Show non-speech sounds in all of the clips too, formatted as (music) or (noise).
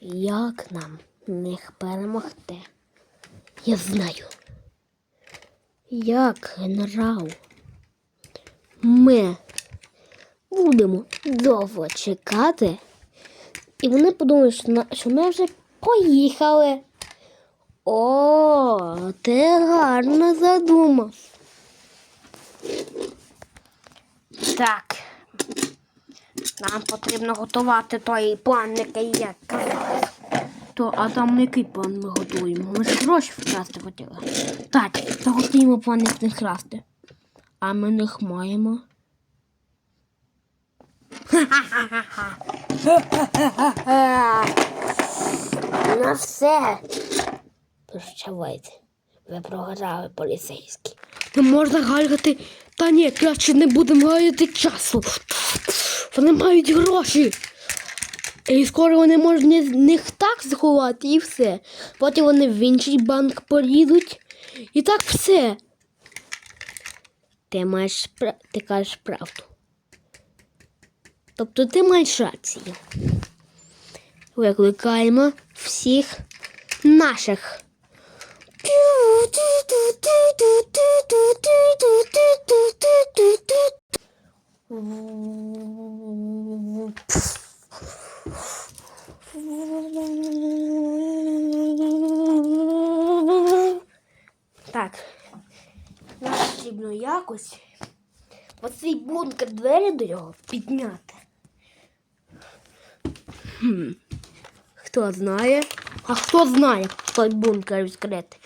Як нам них перемогти? Я знаю. Як генерал, ми будемо довго чекати, і вони подумають, що ми вже поїхали. О, ти гарно задумав. Так. Нам потрібно готувати той план, який я казав. То, а там який план ми готуємо? Ми ж гроші вкрасти хотіли. Так, то готуємо план, як не красти. А ми них маємо. (laughs) На все. Прощавайте. Ви програли поліцейські. Не можна гаяти. Та ні, краще не будемо гаяти часу. Вони мають гроші. І скоро вони можуть них так заховати і все. Потім вони в інший банк поїдуть. І так все. Ти маєш ти кажеш правду. Тобто ти маєш рацію. Викликаємо всіх наших. Так. Нам потрібно якось оцей бункер двері до нього підняти. Хм. Хто знає? А хто знає, як той бункер відкрити?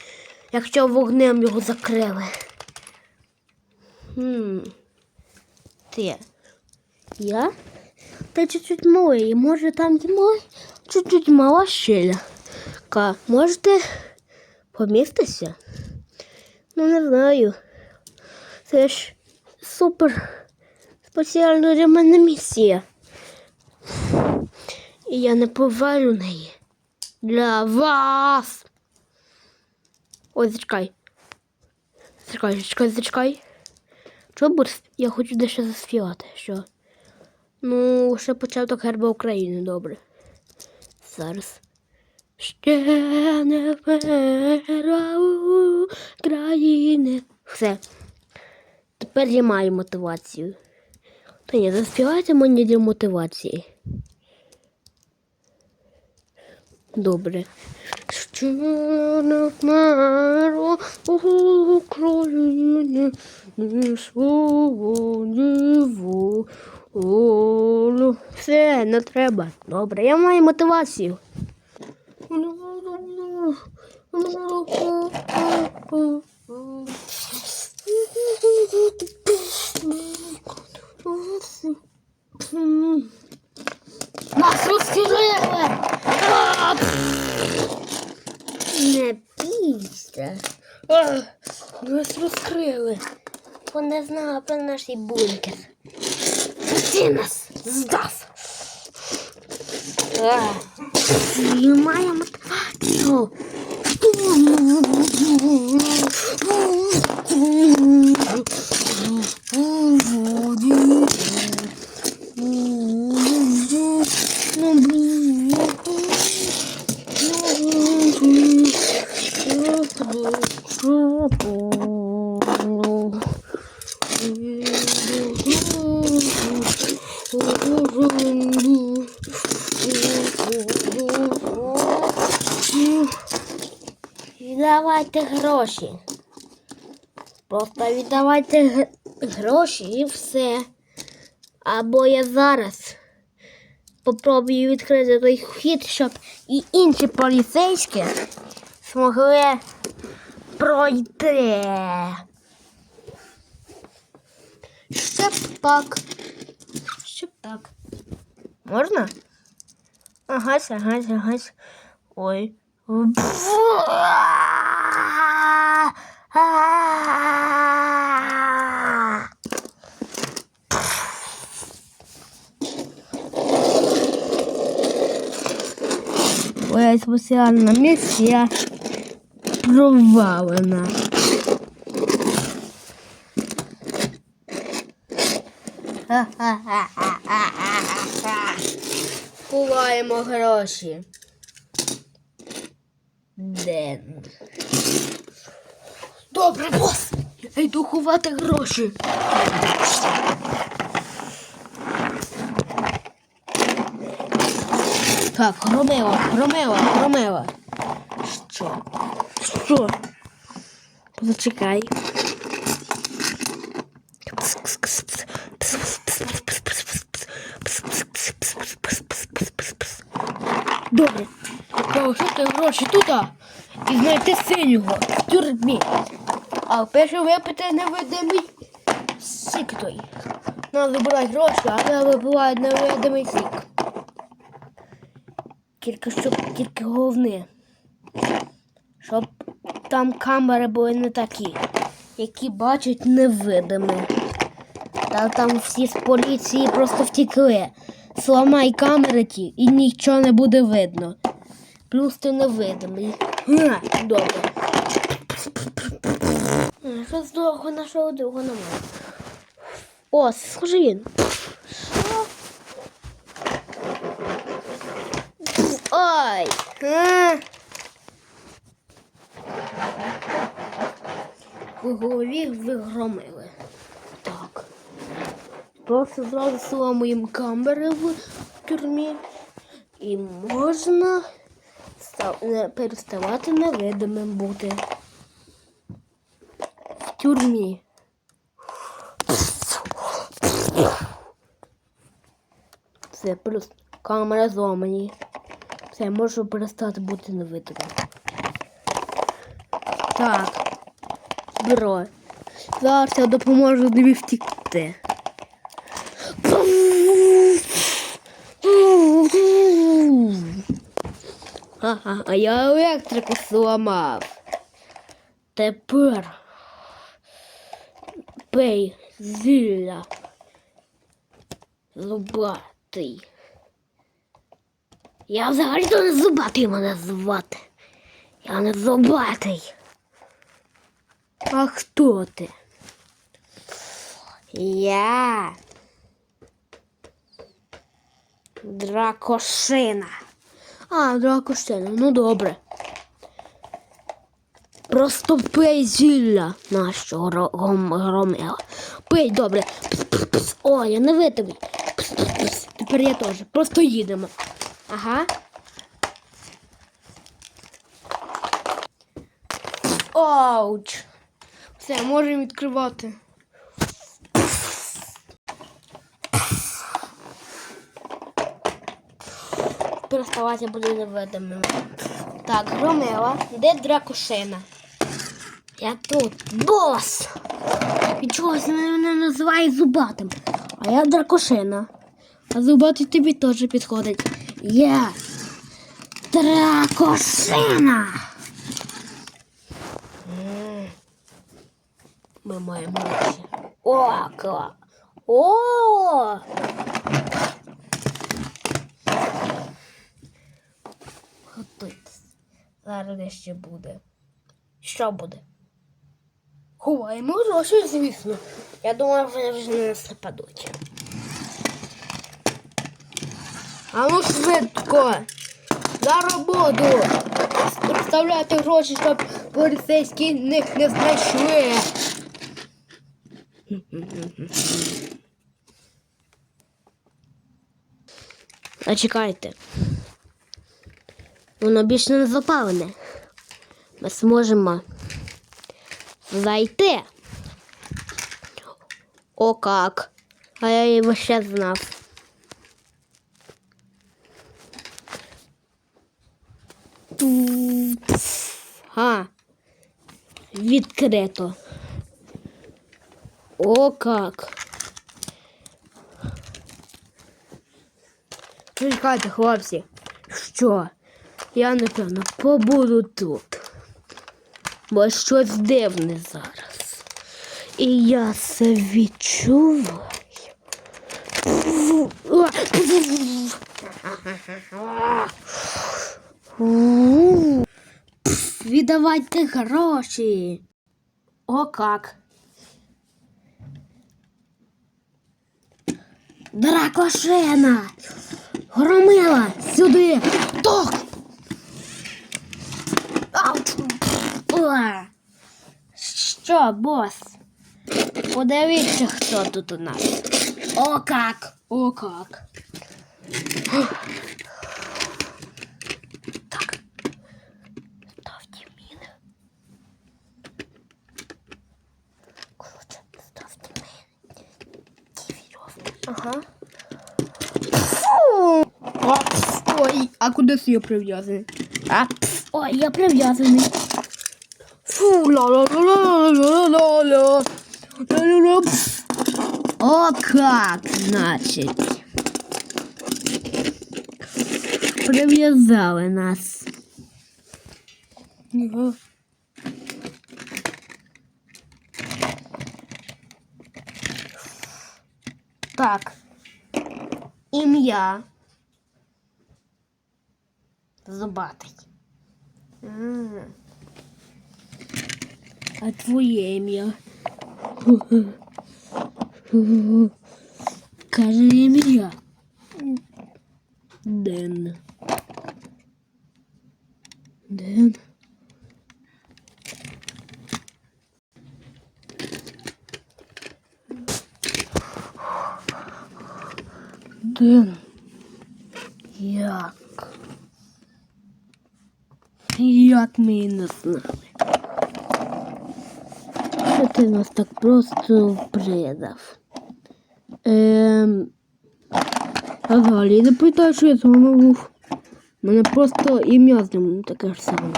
Якщо вогнем його закрили. Хм. Ти. Я? Та чуть-чуть малий. Може там є мал... чуть-чуть мала щеля. Ка, можете поміститися? Ну, не знаю. Це ж супер спеціальна для мене місія. І я не повалю неї. Для вас. Ой, зачекай. Зачекай, зачекай, зачекай. Чого бурс? Я хочу дещо заспівати. Що? Ну, ще початок герба України, добре. Зараз. Ще не вмерла України. Все. Тепер я маю мотивацію. Та ні, заспівайте мені для мотивації. Добре. Ще не вмерла України, волю. Все, не треба. Добре, я маю мотивацію. Нас розкрили! А, Не бійся. А, Нас розкрили. Вони знали про бункер. Віддавайте гроші. Просто віддавайте гроші і все. Або я зараз попробую відкрити той вхід, щоб і інші поліцейські змогли пройти. Щоб так. Щоб так. Можна? Агась, агась, агась. Ой. Моя спеціальна місія провалена. Ховаємо гроші. Де? Добре, бос. Я йду ховати гроші. Так, Ромео, Ромео, Ромео. Що? Що? Зачекай. Добре. Залишити гроші тут і знайти синього в тюрмі. А перше випити невидимий сік той. Нам забирають гроші, а це випивають невидимий сік. Тільки щоб тільки головне. Щоб там камери були не такі, які бачать невидими. Та там всі з поліції просто втекли. Сламай камери ті і нічого не буде видно. Плюс ти невидимий. Добре. Щось довго нашого другого немає. О, схоже він. Ой. В голові вигромили. Так. Просто зразу сламуємо камери в тюрмі. І можна переставати невидимим бути. Тюрмі. Все, плюс камера зламані. Все, можу перестати бути невидимим. Так. Бро. Зараз я допоможу тобі втікти. Ага, а я електрику зламав. Тепер пей зілля. Зубатий. Я взагалі-то не зубатий мене звати. Я не зубатий. А хто ти? Я. Дракошина. А, дракошина, ну добре. Просто пий зілля нашого громила. Пий добре. Пс-пс-пс. О, я не. Пс-пс-пс. Тепер я теж. Просто їдемо. Ага. Ауч. Все, можемо відкривати. Переставати буде невидимим. Так, Громила, де дракошина? Я тут. Бос! Від чогось мене називає зубатим. А я дракошина. А зубатий тобі теж підходить. Я дракошина. Ми маємо. О, кла. О! Готуйтесь. Зараз дещо буде. Що буде? Ховаємо гроші, звісно. Я думаю, вони вже на нас нападуть. А ну швидко! За роботу! Представляйте гроші, щоб поліцейські них не знайшли. А чекайте. Воно більше не запалене. Ми зможемо зайти. О как. А я його ще знав. Ту- А. Відкрито. О как. Чекайте, хлопці. Що? Я, напевно, побуду тут. Бо щось дивне зараз. І я це відчуваю. Віддавайте гроші. О, как. Дракошена! Громила! Сюди! Ток! Уа! Що, бос? Подивіться, хто тут у нас. О как! О как! Так. Ставьте мины. Лучше ставьте мины. Веревки. Ага. Ой, а куди ти прив'язаний? А, пф, ой, я прив'язаний. Фу, ла ла ла ла ла ла ла ла ла. О, как, значит. Прив'язали нас. Так. Ім'я. Зубатий. Ага. А твоє ім'я? Каже ім'я. Ден. Ден. Ден. Як? Як її не знали? Що ти нас так просто предав? Ем... А взагалі не питаю, що я з вами був. У мене просто ім'я з ним таке ж саме.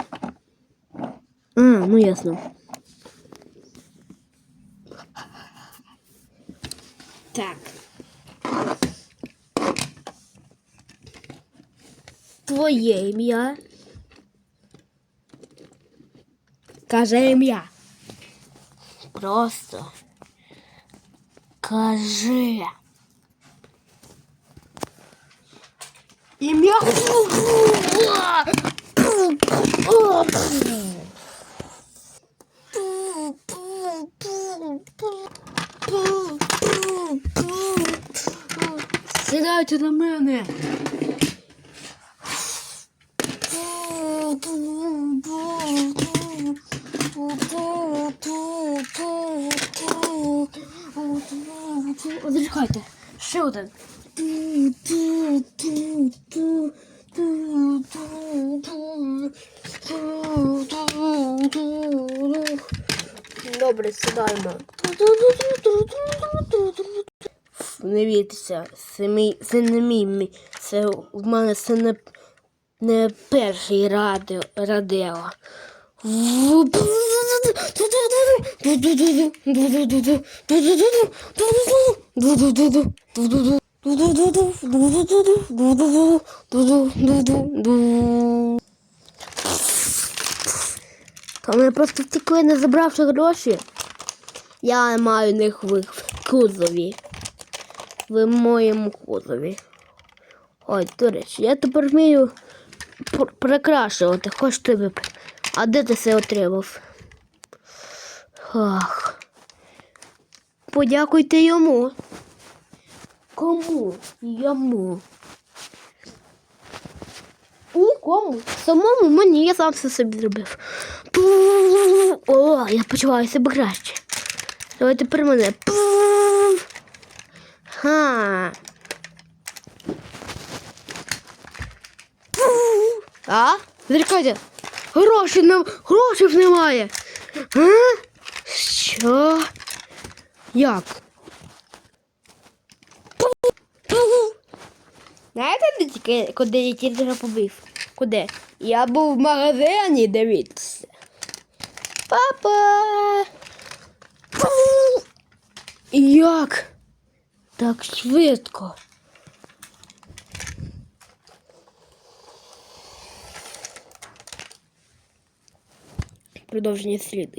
А, ну ясно. Так. Твоє ім'я. Каже ім'я. Просто кажи. Ім'я. Сідайте на мене. Один. Добре, сідаємо. Не бійтеся, це мій це не мій, мій. Це в мене це не, не перший радіо, радіо. Та мене просто втекли, не забравши гроші. Я маю них в кузові. В моєму кузові. Ой, до речі, я тепер вмію прикрашувати. Хоч тобі. А де ти це отримав? Ах. Подякуйте йому. Кому? Йому. Нікому. Самому мені я сам все собі зробив. О, я почуваю себе краще. Давай тепер мене. Ха. А? Зачекайте. Грошей не... Грошей немає. А? Що? Як? Знаєте, куди я тільки побив? Куди? Я був в магазині, дивіться. Папа! Як? Так швидко. Продовження сліди.